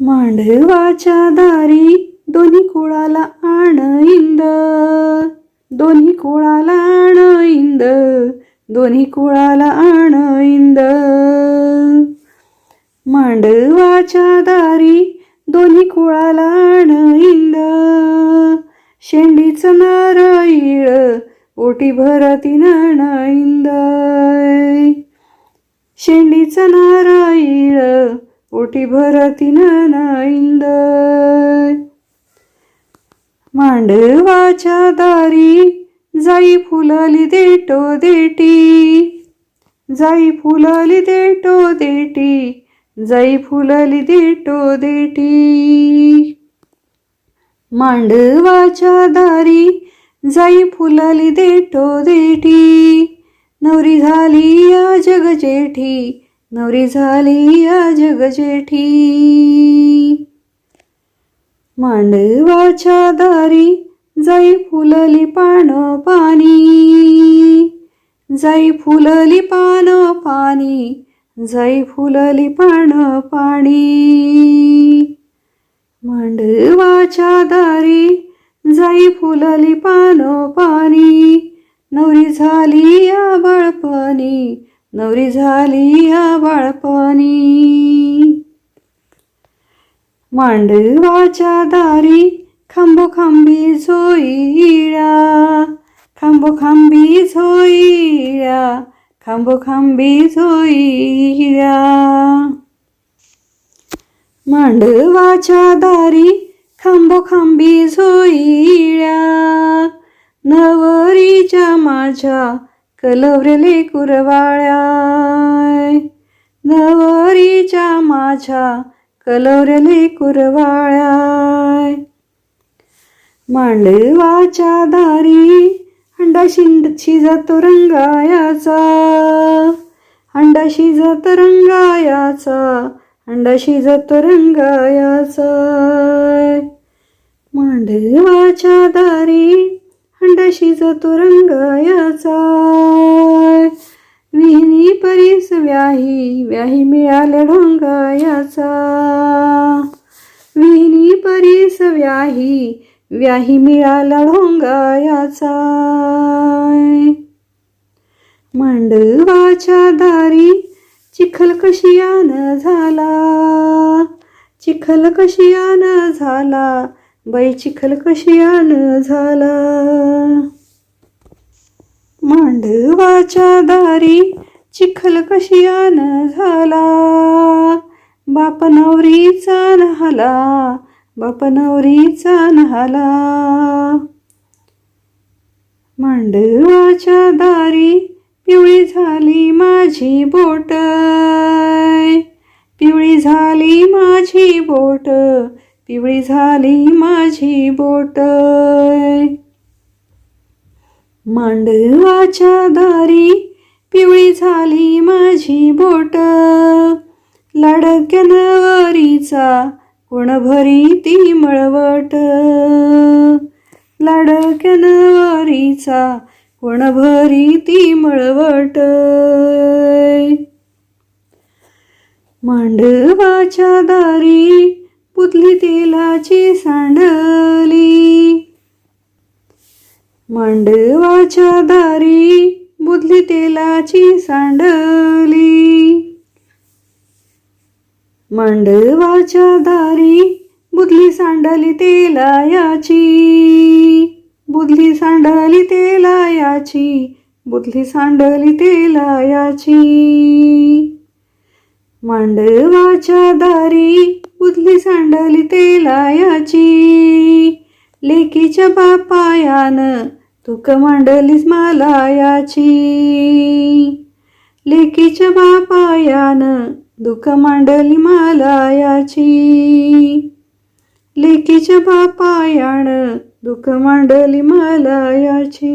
मांडवाच्या दारी दोन्ही कुळाला आण इंद. दोन्ही कुळाला आण इंद. दोन्ही कुळाला आण इंद. मांडवाच्या दारी दोन्ही कुळाला आण इंद. शेंडीचं नारळ ओटी भरती नाण इंद. शेंडीचं नारळ ओटी भरती इंद मांडवाच्या दारी जाई फुलली देटो देटी. जाई फुलली देटो देटी जाई फुलली देटो देटी. मांडवाच्या दारी जाई फुलली देटो देटी. नवरी झाली या जगजेठी नवरी झाली या जगजेठी. मांडवाच्या दारी जाई फुलली पान पाणी जाई फुलली पान पाणी जाई फुलली पान पाणी मांडवाच्या दारी जाई फुलली पान पाणी नवरी झाली या बाळपणी नवरी झाली या बाळपणी. मांडवाच्या दारी खांबो खांबी खांबोखांबी खांबो खांबी झोईळा खांबो खांबी मांडवाच्या दारी खांबो खांबी झोईळ्या नवरीच्या माझ्या कलवरली कुरवाळ्या नवरीच्या माझ्या कलवरली कुरवाळ्या मांडवाच्या दारी हंडा शिंदशी जातो रंगायाचा. हंडा शिजत रंगायाचा. हंडा शिजत रंगायाचा. मांडवाच्या दारी अंडा शिजतो रंगायाचा विहिनी परीस व्याही व्याही मिळाल्या ढोंगायाचा विहिनी परीस व्याही व्याही मिळाला ढोंगायाचा मांडवाच्या दारी चिखल कशियान झाला चिखल कशियान झाला बाई चिखल कशियान झाला. मांडवाच्या दारी चिखल कशियान झाला. बाप नवरीचा नहाला बाप नवरीचा नहाला. मांडवाच्या दारी पिवळी झाली माझी बोट. पिवळी झाली माझी बोट. पिवळी झाली माझी बोट. मांडवाच्या दारी पिवळी झाली माझी बोट. लाडक्या नवरीचा कोण भरी ती मळवट. लाडक्या नवरीचा कोण भरी ती मळवट. मांडवाच्या दारी पुतली तेलाची सांडली. मांडवाच्या दारी बुधली तेलाची सांडली. मांडवाच्या दारी बुधली सांडली तेलायाची. बुधली सांडली तेलायाची. बुधली सांडली तेलायाची. मांडवाच्या दारी उदली सांडली तेलायाची. लेकीच्या बापायान तुक मांडलीस मालायाची. लेकीच्या बापायान दुःख मांडली मालायाची. लेकीच्या बापायान दुःख मांडली मालायाची.